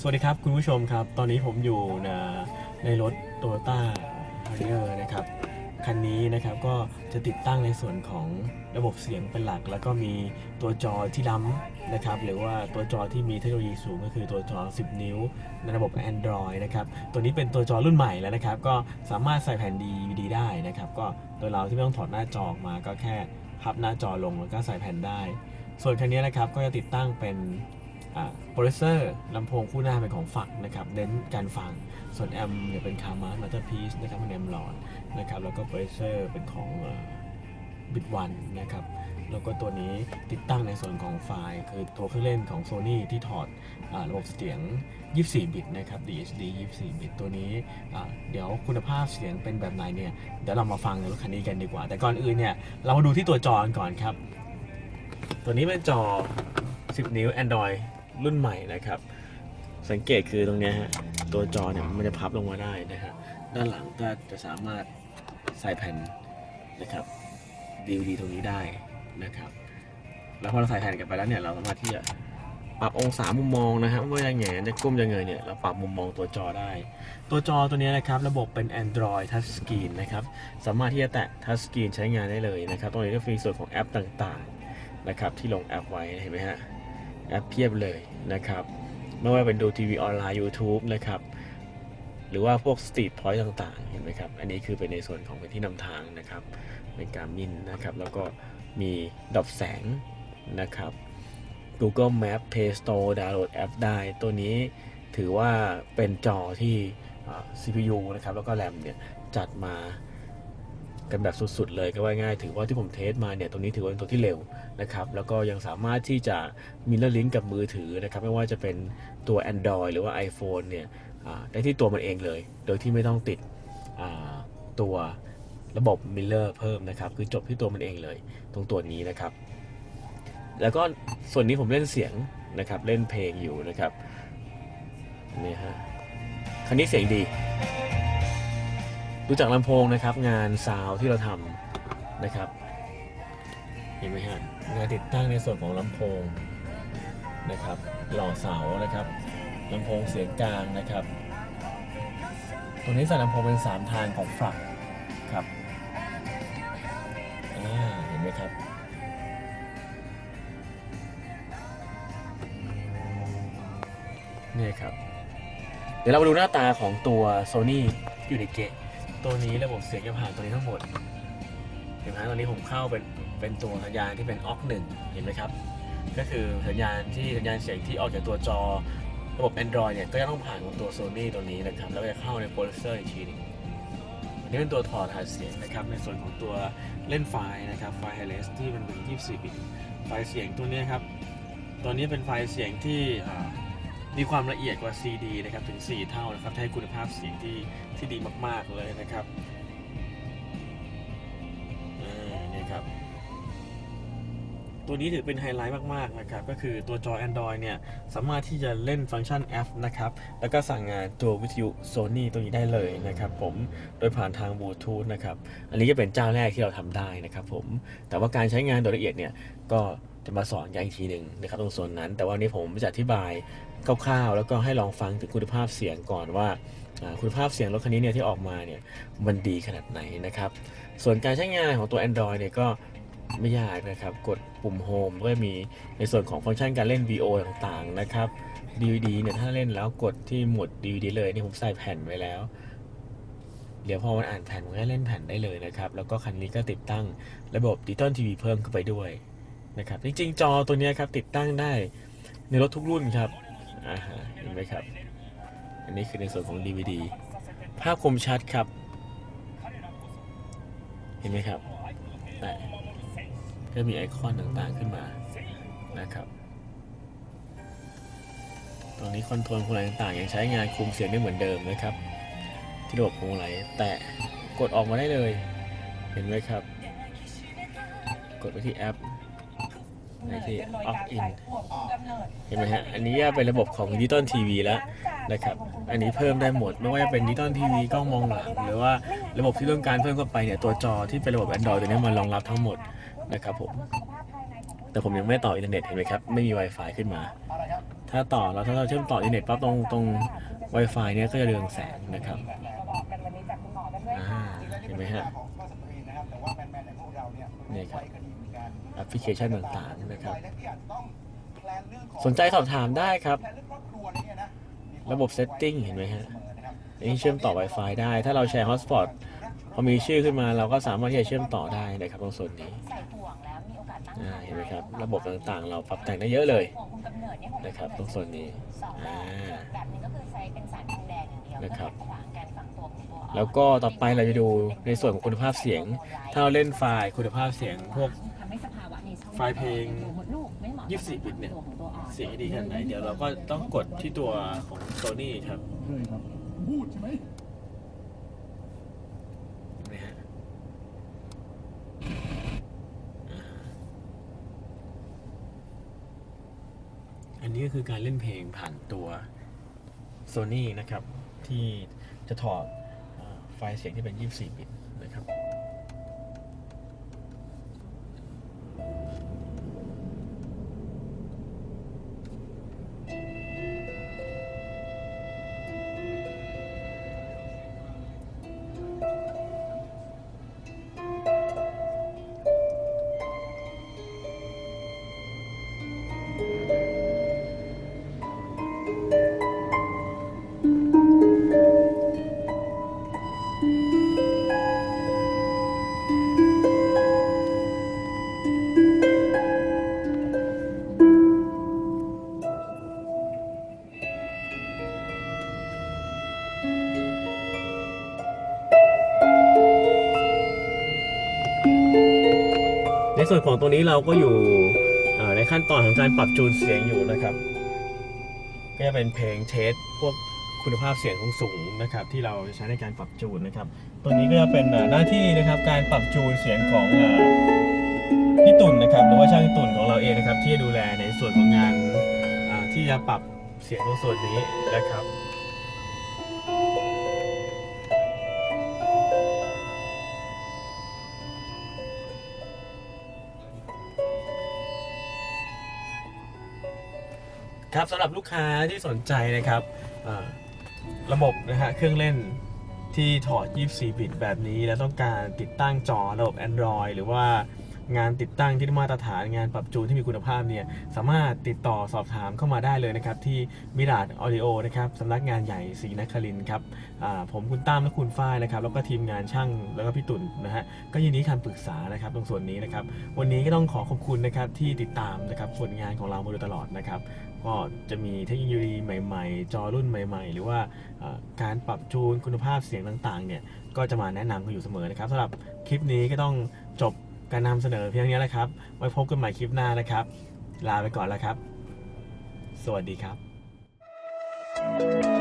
สวัสดีครับคุณผู้ชมครับ ตอนนี้ผมอยู่ในในรถ Toyota h a r r i e r นะครับ คันนี้นะครับก็จะติดตั้งในส่วนของระบบเสียงเป็นหลัก แล้วก็มีตัวจอที่ล้ำนะครับ หรือว่าตัวจอที่มีเทคโนโลยีสูงก็คือตัวจอ 10 นิ้ว ในระบบ Android นะครับ ตัวนี้เป็นตัวจอรุ่นใหม่แล้วนะครับ ก็สามารถใส่แผ่น DVD ได้นะครับ ก็โดยเราที่ไม่ต้องถอดหน้าจอออกมาก็แค่พับหน้าจอลงแล้วก็ใส่แผ่นได้ ส่วนคันนี้นะครับก็จะติดตั้งเป็น โปรดิวเซอร์ลำโพงคู่หน้าเป็นของฝักนะครับเน้นการฟัง ส่วนแอมเนี่ยเป็นคาร์มามาเตอร์พีซนะครับเป็นแอมหลอดนะครับแล้วก็โปรดิวเซอร์เป็นของบิดวันนะครับแล้วก็ตัวนี้ติดตั้งในส่วนของไฟล์ คือตัวเครื่องเล่นของ Sony ที่ถอดอระบบเสียง 24 บิตนะครับ DHD 24 บิตตัวนี้เดี๋ยวคุณภาพเสียงเป็นแบบไหนเนี่ยเดี๋ยวเรามาฟังในรถคันนี้กันดีกว่า แต่ก่อนอื่นเนี่ยเรามาดูที่ตัวจอกันก่อนครับ ตัวนี้เป็นจอ 10 นิ้ว Android รุ่นใหม่นะครับ สังเกตคือตรงนี้ฮะตัวจอเนี่ยมันจะพับลงมาได้นะฮะด้านหลังก็จะสามารถใส่แผ่นนะครับ DVD ตรงนี้ได้นะครับ แล้วพอเราใส่แผ่นกันไปแล้วเนี่ยเราสามารถที่จะปรับองศามุมมองนะครับว่าจะแงนจะก้มจะเงยเนี่ยเราปรับมุมมองตัวจอได้ ตัวจอตัวนี้นะครับ ระบบเป็น Android Touch Screen นะครับ สามารถที่จะแตะ Touch Screen ใช้งานได้เลยนะครับ ตรงนี้ก็มีส่วนของแอปต่างๆนะครับที่ลงแอปไว้เห็นไหมฮะ แอปเพียบเลยนะครับ ไม่ว่าเป็นดูทีวีออนไลน์ YouTube นะครับ หรือว่าพวกสตรีทพอยต์ต่าง ๆ เห็นไหมครับ อันนี้คือเป็นในส่วนของเป็นที่นำทางนะครับเป็นการมินนะครับ แล้วก็มีดับแสงนะครับ Google Map Play Store ดาวน์โหลดแอปได้ ตัวนี้ถือว่าเป็นจอที่ CPU นะครับ แล้วก็แรมเนี่ย จัดมา กันแบบสุดๆเลยก็ว่าง่ายถือว่าที่ผมเทสมาเนี่ยตรงนี้ถือว่าเป็นตัวที่เร็วนะครับแล้วก็ยังสามารถที่จะมิลเลอร์ลิงก์กับมือถือนะครับไม่ว่าจะเป็นตัว Android หรือว่า iPhone เนี่ยได้ที่ตัวมันเองเลย โดยที่ไม่ต้องติดตัวระบบมิลเลอร์เพิ่มนะครับคือจบที่ตัวมันเองเลย ตรงตัวนี้นะครับ แล้วก็ส่วนนี้ผมเล่นเสียงนะครับเล่นเพลงอยู่นะครับนี่ฮะคันนี้เสียงดี ดูจากลำโพงนะครับ งานซาวที่เราทำนะครับเห็นไหมฮะงานติดตั้งในส่วนของลำโพงนะครับ หล่อเสานะครับลำโพงเสียงกลางนะครับตรงนี้ใส่ลำโพงเป็นสามทางของฝักครับเห็นไหมครับนี่ครับ เดี๋ยวเรามาดูหน้าตาของตัว Sony u n i t ตัวนี้ระบบเสียงจะผ่านตัวนี้ทั้งหมด เห็นไหมตอนนี้ผมเข้าเป็นเป็นตัวสัญญาณที่เป็น OX 1เห็นไหมครับ ก็คือสัญญาณที่สัญญาณเสียงที่ออกจากตัวจอ ระบบ Android เนี่ยก็จะต้องผ่านของตัว Sony ตัวนี้นะครับแล้วก็จะเข้าในโปรดิวเซอร์อีกทีหนึงอันนี้เป็นตัวถอดหาเสียงนะครับในส่วนของตัวเล่นไฟล์นะครับไฟล์ HLS ที่มันเป็น 24 บิตไฟล์เสียงตัวนี้ครับตัวนี้เป็นไฟล์เสียงที่ มีความละเอียดกว่า CD นะครับถึง 4 เท่านะครับให้คุณภาพเสียงที่ที่ดีมาก ๆ เลยนะครับนี่ครับ ตัวนี้ถือเป็นไฮไลท์มาก ๆ นะครับ ก็คือตัวจอ Android เนี่ย สามารถที่จะเล่นฟังก์ชันแอปนะครับ แล้วก็สั่งงานตัววิทยุ Sony ตัวนี้ได้เลยนะครับผมโดยผ่านทางบลูทูธนะครับ อันนี้จะเป็นเจ้าแรกที่เราทำได้นะครับผมแต่ว่าการใช้งานโดยละเอียดเนี่ยก็จะมาสอนกันอีกทีหนึ่งนะครับตรงส่วนนั้น แต่ว่าวันนี้ผมจะอธิบาย คร่าวๆ แล้วก็ให้ลองฟังถึงคุณภาพเสียงก่อนว่าคุณภาพเสียงรถคันนี้เนี่ยที่ออกมาเนี่ยมันดีขนาดไหนนะครับ ส่วนการใช้งานของตัว Android เนี่ยก็ไม่ยากนะครับ กดปุ่ม Home ก็มีในส่วนของฟังก์ชันการเล่น VO ต่างๆนะครับ DVD เนี่ยถ้าเล่นแล้วกดที่หมวด DVD เลยนี่ผมใส่แผ่นไว้แล้ว เดี๋ยวพอมันอ่านแผ่นมันก็เล่นแผ่นได้เลยนะครับ แล้วก็คันนี้ก็ติดตั้งระบบดิจิตอลทีวีเพิ่มเข้าไปด้วยนะครับ จริงๆ จอตัวนี้ครับติดตั้งได้ในรถทุกรุ่นครับ อ่าฮะเห็นไหมครับ อันนี้คือในส่วนของ DVD ภาพคมชัดครับ เห็นไหมครับ แต่ก็มีไอคอนต่างๆขึ้นมานะครับตรงนี้คอนโทรลพวงมาลัยต่างๆ ยังใช้งานคุมเสียงได้เหมือนเดิมนะครับ ที่ระบบพวงมาลัยแต่กดออกมาได้เลย เห็นไหมครับ กดไปที่แอป ไปที่ opt in เห็นไหมฮะ อันนี้ก็เป็นระบบของดิจิตอลทีวีแล้วนะครับ อันนี้เพิ่มได้หมด ไม่ว่าจะเป็นดิจิตอลทีวีกล้องมองหลัง หรือว่าระบบที่ต้องการเพิ่มเข้าไปเนี่ย ตัวจอที่เป็นระบบ Android ตัวนี้มันรองรับทั้งหมดนะครับผม แต่แต่ผมยังไม่ต่ออินเทอร์เน็ตเห็นไหมครับ ไม่มี Wi-Fi ขึ้นมา ถ้าต่อแล้วถ้าเราเชื่อมต่ออินเทอร์เน็ตปั๊บตรงตรง Wi-Fi เนี้ยก็จะเรืองแสงนะครับอ่าเห็นไหมฮะนี่ครับแอป พลิเคชันต่างๆนะครับ สนใจสอบถามได้ครับ ระบบ setting เห็นไหมฮะนี่เชื่อมต่อ Wi-Fi ได้ ถ้าเราแชร์ hotspot พอมีชื่อขึ้นมาเราก็สามารถที่จะเชื่อมต่อได้นะครับตรงส่วนนี้ใส่ห่วงแล้วมีโอกาสตั้งอ่าครรภ์เห็นไหมครับ ระบบต่างๆ เราปรับแต่งได้เยอะเลยห่วงคุมกำเนิดเนี่ยของนะครับตรงส่วนนี้สองแบบแบบหนึงก็คือใช้เป็นสารทองแดงอย่างเดียวนะครับเพื่อขัดขวางการฝังตัวของตัวอ่อนแล้วก็ต่อไปเราจะดูในส่วนของคุณภาพเสียง ถ้าเราเล่นไฟล์คุณภาพเสียงพวก ไฟล์เพลงมดลูกไม่เหมาะกับ24 บิตเนี่ยตัวของตัวอ่อนเสียงดีขนาดไหน เดี๋ยวเราก็ต้องกดที่ตัวของ Sony ครับใช่ครับพูดใช่ไหมนะฮะอ่าอันนี้ก็คือการเล่นเพลงผ่านตัว Sony นะครับ ที่จะถอดอ่าไฟล์เสียงที่เป็น 24 บิตนะครับ ส่วนของตรงนี้เราก็อยู่ในขั้นตอนของการปรับจูนเสียงอยู่นะครับ ก็จะเป็นเพลงเทสพวกคุณภาพเสียงของสูงนะครับ ที่เราใช้ในการปรับจูนนะครับ ตัวนี้ก็จะเป็นหน้าที่นะครับการปรับจูนเสียงของพี่ตุ่นนะครับหรือว่าช่างตุ่นของเราเองนะครับ ที่ดูแลในส่วนของงานที่จะปรับเสียงตรงส่วนนี้นะครับ ครับสำหรับลูกค้าที่สนใจนะครับระบบนะฮะเครื่องเล่นที่ถอด 24 บิตแบบนี้ แล้วต้องการติดตั้งจอระบบ Android หรือว่า งานติดตั้งที่ได้มาตรฐานงานปรับจูนที่มีคุณภาพเนี่ยสามารถติดต่อสอบถามเข้ามาได้เลยนะครับ ที่มิราดออดิโอนะครับสำนักงานใหญ่ศรีนครินครับผมคุณตั้มและคุณฝ้ายนะครับ แล้วก็ทีมงานช่างแล้วก็พี่ตุ่นนะฮะก็ยินดีคำปรึกษานะครับตรงส่วนนี้นะครับ วันนี้ก็ต้องขอขอบคุณนะครับที่ติดตามนะครับผลงานของเรามาโดยตลอดนะครับก็จะมีเทคโนโลยีใหม่ๆ จอรุ่นใหม่ ๆ หรือว่าการปรับจูนคุณภาพเสียงต่างๆเนี่ยก็จะมาแนะนำกันอยู่เสมอนะครับสำหรับคลิปนี้ก็ต้องจบ การนำเสนอเพียงนี้แล้วครับ ไว้พบกันใหม่คลิปหน้านะครับ ลาไปก่อนแล้วครับ สวัสดีครับ